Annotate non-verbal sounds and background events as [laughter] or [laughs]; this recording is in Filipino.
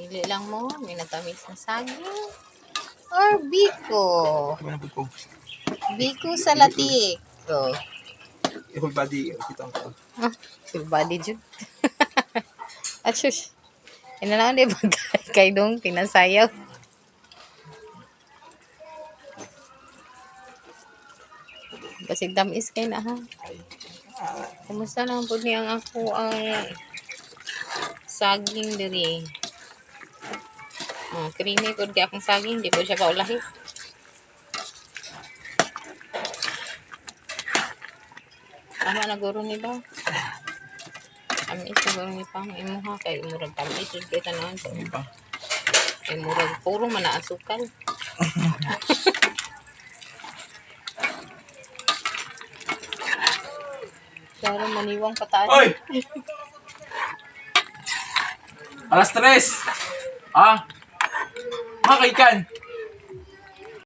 Pili lang mo. May natamis na saging. Or biko. Ano na po ko? Biko sa latik. Oh. Whole body. Kita ko. Ah, full body jud. [laughs] At shush. Ina na di ba [laughs] kay dong tinasayaw. Basig tamis kay na ha. Kumusta naman po niya ang ako ang saging diri. Oh, creamy po kaya akong saging, di po siya kaulahi. Tama na guro ni ba? Tamis na guro ni pang imuha kay murag tamis jud kay tanan to. Ano pa? Kay murag puro man na asukal. Klaro maniwang pataan. Oy! Alas tres! Ah! Makaikan!